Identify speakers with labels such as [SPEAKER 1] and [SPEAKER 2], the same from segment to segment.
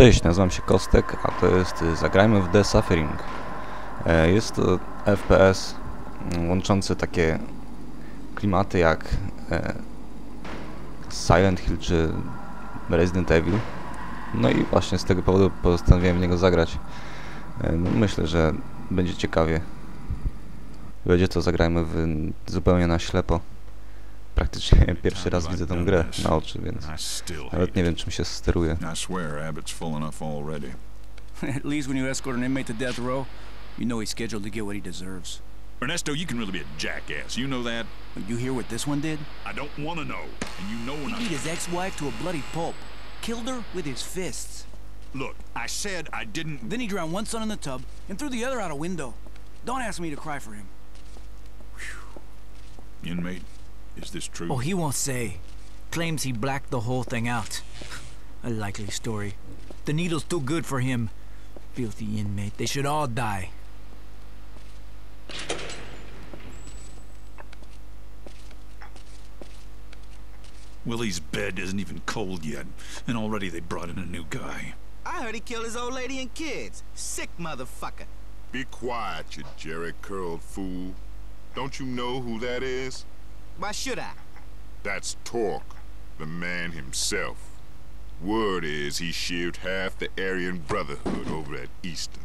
[SPEAKER 1] Cześć, nazywam się Kostek, a to jest y, Zagrajmy w The Suffering. E, Jest to FPS mm, łączący takie klimaty jak e, Silent Hill czy Resident Evil. No i właśnie z tego powodu postanowiłem w niego zagrać. E, No myślę, że będzie ciekawie. Będzie to zagrajmy w, zupełnie na ślepo. Praktycznie pierwszy raz widzę tę grę na oczy, więc
[SPEAKER 2] I still
[SPEAKER 1] nawet nie wiem czym się steruje.
[SPEAKER 2] I swear Abbott's full enough already.
[SPEAKER 3] At least when you escort an inmate to death row, you know he's scheduled to get what he deserves.
[SPEAKER 2] Ernesto, you can really be a jackass. You know that?
[SPEAKER 3] But you hear what this one did?
[SPEAKER 2] I don't want to know. And you know when
[SPEAKER 3] He beat his ex-wife to a bloody pulp. Killed her with his fists.
[SPEAKER 2] Look, I said I didn't...
[SPEAKER 3] Then he drowned one son in the tub and threw the other out a window. Don't ask me to cry for him.
[SPEAKER 2] Inmate, is this true?
[SPEAKER 4] Oh, he won't say. Claims he blacked the whole thing out. A likely story. The needle's too good for him. Filthy inmate. They should all die.
[SPEAKER 2] Willie's bed isn't even cold yet, and already they brought in a new guy.
[SPEAKER 5] I heard he killed his old lady and kids. Sick motherfucker.
[SPEAKER 6] Be quiet, you jerry curled fool. Don't you know who that is?
[SPEAKER 5] Why should I?
[SPEAKER 6] That's Torque, the man himself. Word is he shaved half the Aryan Brotherhood over at Easton.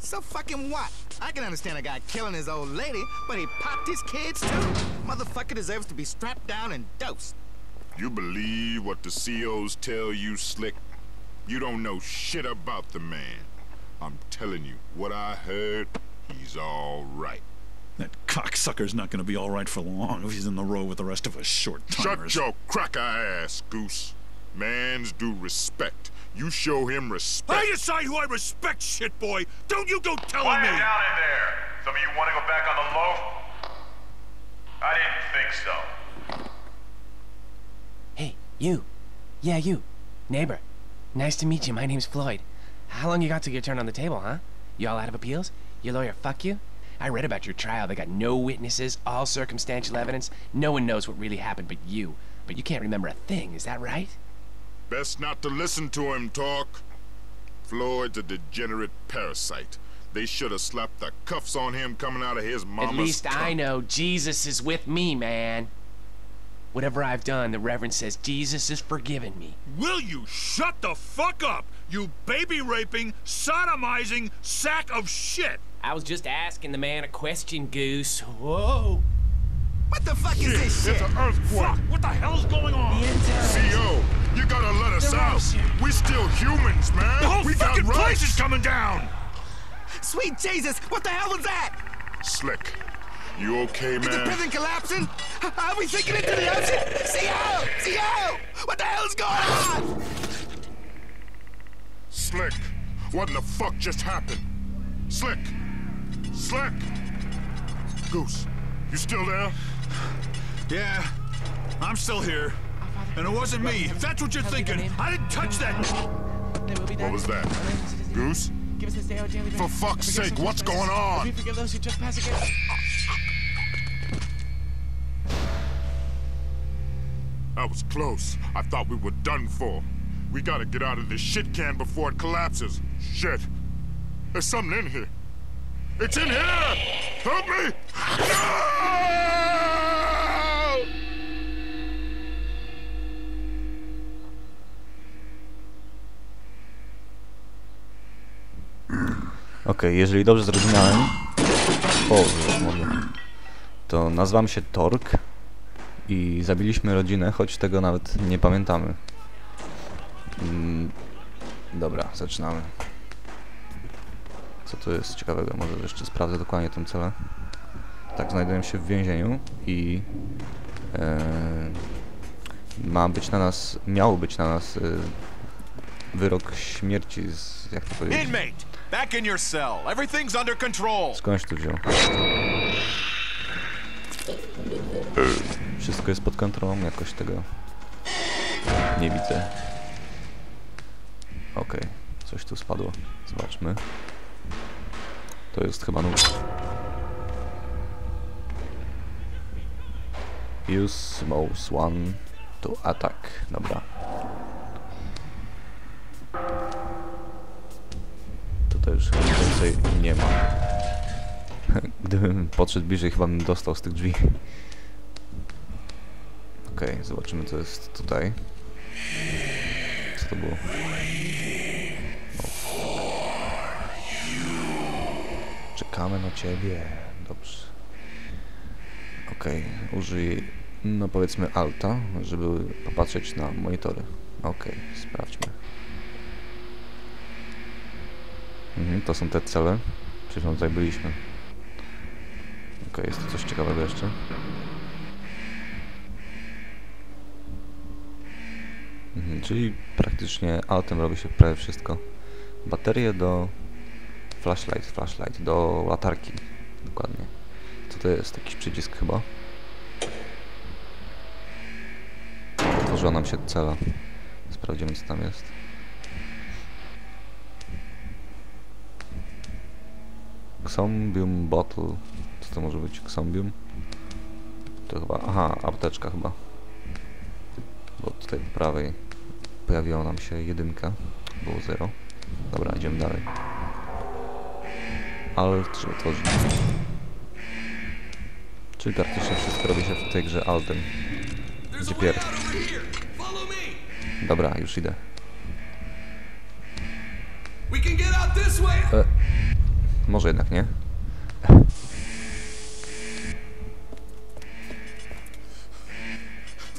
[SPEAKER 5] So fucking what? I can understand a guy killing his old lady, but he popped his kids too. Motherfucker deserves to be strapped down and dosed.
[SPEAKER 6] You believe what the COs tell you, Slick? You don't know shit about the man. I'm telling you, what I heard, he's all right.
[SPEAKER 2] That cocksucker's not going to be all right for long if he's in the row with the rest of us short-timers.
[SPEAKER 6] Shut your cracker ass, Goose. Man's due respect. You show him respect.
[SPEAKER 2] I decide who I respect, shit boy. Don't you go telling
[SPEAKER 7] Quiet
[SPEAKER 2] me.
[SPEAKER 7] down in there. Some of you want to go back on the loaf? I didn't think so.
[SPEAKER 8] Hey, you. Yeah, you. Neighbor. Nice to meet you. My name's Floyd. How long you got till your turn on the table, huh? You all out of appeals? Your lawyer fuck you? I read about your trial. They got no witnesses, all circumstantial evidence. No one knows what really happened but you. But you can't remember a thing, is that right?
[SPEAKER 6] Best not to listen to him talk. Floyd's a degenerate parasite. They should have slapped the cuffs on him coming out of his mama's
[SPEAKER 8] At least I know Jesus is with me, man. Whatever I've done, the Reverend says Jesus has forgiven me.
[SPEAKER 2] Will you shut the fuck up, you baby-raping, sodomizing sack of shit?
[SPEAKER 8] I was just asking the man a question, Goose. Whoa!
[SPEAKER 5] What the fuck is this shit?
[SPEAKER 6] It's an earthquake.
[SPEAKER 2] Fuck, what the hell's going on?
[SPEAKER 6] CO, you gotta let us
[SPEAKER 8] They're
[SPEAKER 6] out.
[SPEAKER 8] awesome.
[SPEAKER 6] We still humans, man.
[SPEAKER 2] The whole
[SPEAKER 6] we got
[SPEAKER 2] fucking place is coming down!
[SPEAKER 5] Sweet Jesus, what the hell was that?
[SPEAKER 6] Slick, you okay, man?
[SPEAKER 5] Is the prison collapsing? Are we sinking into the ocean? CO! CO! What the hell's going on?
[SPEAKER 6] Slick, what in the fuck just happened? Slick, Slick. Goose, you still there?
[SPEAKER 2] Yeah, I'm still here. And it wasn't me. If that's what you're thinking, I didn't touch that.
[SPEAKER 6] What was that? Goose? For fuck's sake, what's going on? That was close. I thought we were done for. We gotta get out of this shit can before it collapses. Shit. There's something in here. It's in here! Help me! No!
[SPEAKER 1] Okej, jeżeli dobrze zrozumiałem, o, mogę, to nazywam się Tork i zabiliśmy rodzinę, choć tego nawet nie pamiętamy. Mm, dobra, zaczynamy. Co tu jest ciekawego? Może jeszcze sprawdzę dokładnie tę celę. Tak, znajduję się w więzieniu i e, ma być na nas, miał być na nas e, wyrok śmierci z, jak to powiedzieć?
[SPEAKER 7] Inmate, back in your cell. Everything's under control.
[SPEAKER 1] Skądś tu wziął? Wszystko jest pod kontrolą, jakoś tego nie widzę. Okej, coś tu spadło. Zobaczmy. To jest chyba nóż. Use mouse one to attack. Dobra. Więcej nie ma. Gdybym podszedł bliżej, chyba bym dostał z tych drzwi. Okej, zobaczymy co jest tutaj. Co to było? Czekamy na ciebie. Dobrze. Okej, użyj, no powiedzmy alta, żeby popatrzeć na monitory. Okej, sprawdźmy. Mhm, to są te cele. Przecież tutaj byliśmy. Okej, jest tu coś ciekawego jeszcze. Czyli praktycznie altem robi się prawie wszystko. Baterie do flashlight, flashlight, do latarki. Dokładnie. Co to jest? Jakiś przycisk chyba? Otworzyła nam się cela. Sprawdzimy co tam jest. Xombium bottle. Co to może być? Xombium? To chyba... Aha, apteczka chyba. Bo tutaj po prawej pojawiła nam się jedynka. Było zero. Dobra, idziemy dalej. Alt, żeby otworzyć. Czyli praktycznie wszystko robi się w tej grze altem. Gdzie pierwszy? Dobra, już idę. E, może jednak nie.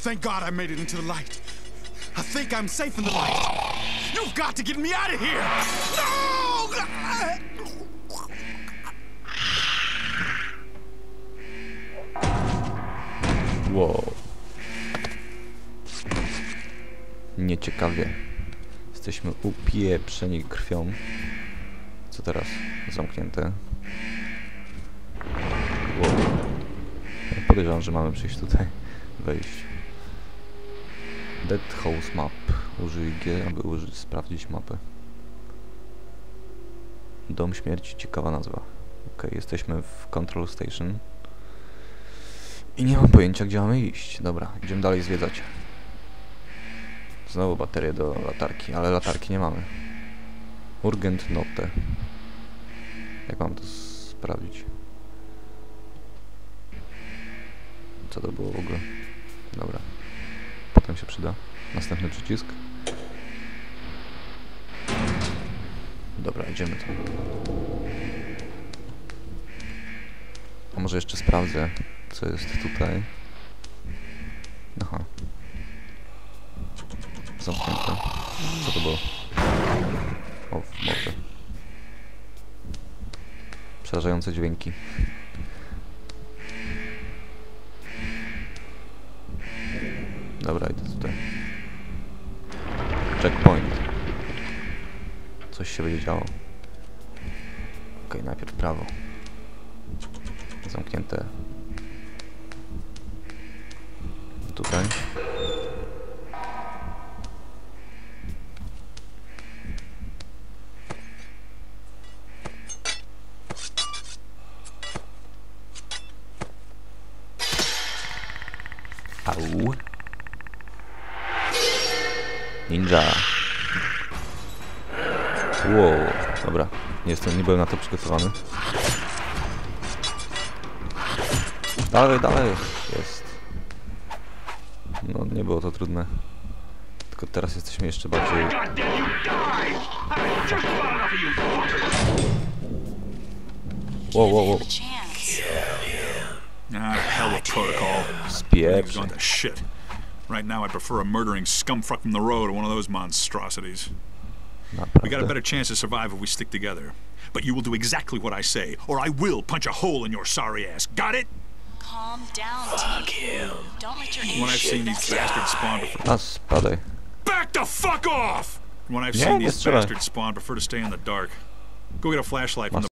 [SPEAKER 2] Thank God I made it into the light. I think I'm safe in the light. You've got to get me out of here! No!
[SPEAKER 1] Wow. Nieciekawie. Jesteśmy upieprzeni krwią. Co teraz? Zamknięte. Wow. Podejrzewam, że mamy przyjść tutaj. Wejść. Dead House Map. Użyj G, aby użyć, sprawdzić mapę. Dom śmierci, ciekawa nazwa. Ok, jesteśmy w Control Station. I nie mam pojęcia, gdzie mamy iść. Dobra, idziemy dalej zwiedzać. Znowu baterie do latarki, ale latarki nie mamy. Urgent note. Jak mam to sprawdzić? Co to było w ogóle? Dobra. Potem się przyda. Następny przycisk. Dobra, idziemy tam. A może jeszcze sprawdzę, co jest tutaj. Aha. Zamknięte. Co to było? O, w. Przerażające dźwięki. Dobra, idę tutaj. Checkpoint. Coś się będzie działo. Okej, najpierw prawo. Zamknięte. Tutaj. Au. Ninja. Wow, dobra. Nie jestem, nie byłem na to przygotowany. Dalej, dalej. Jest. No, nie było to trudne. Tylko teraz jesteśmy jeszcze bardziej... Wow, wow, wow.
[SPEAKER 2] Ah, hell with protocol. Everything's
[SPEAKER 1] Spieprz.
[SPEAKER 2] gone to shit. Right now, I prefer a murdering scumfuck from the road to one of those monstrosities. We got a better chance to survive if we stick together. But you will do exactly what I say, or I will punch a hole in your sorry ass. Got it?
[SPEAKER 9] Calm down, Fuck you. Don't let your
[SPEAKER 2] When I've seen these bastards spawn before.
[SPEAKER 1] A, spadaj.
[SPEAKER 2] Back the fuck off! When I've
[SPEAKER 1] Nie,
[SPEAKER 2] seen
[SPEAKER 1] nie
[SPEAKER 2] these
[SPEAKER 1] strzelaj.
[SPEAKER 2] bastards spawn, prefer to stay in the dark. Go get a flashlight from the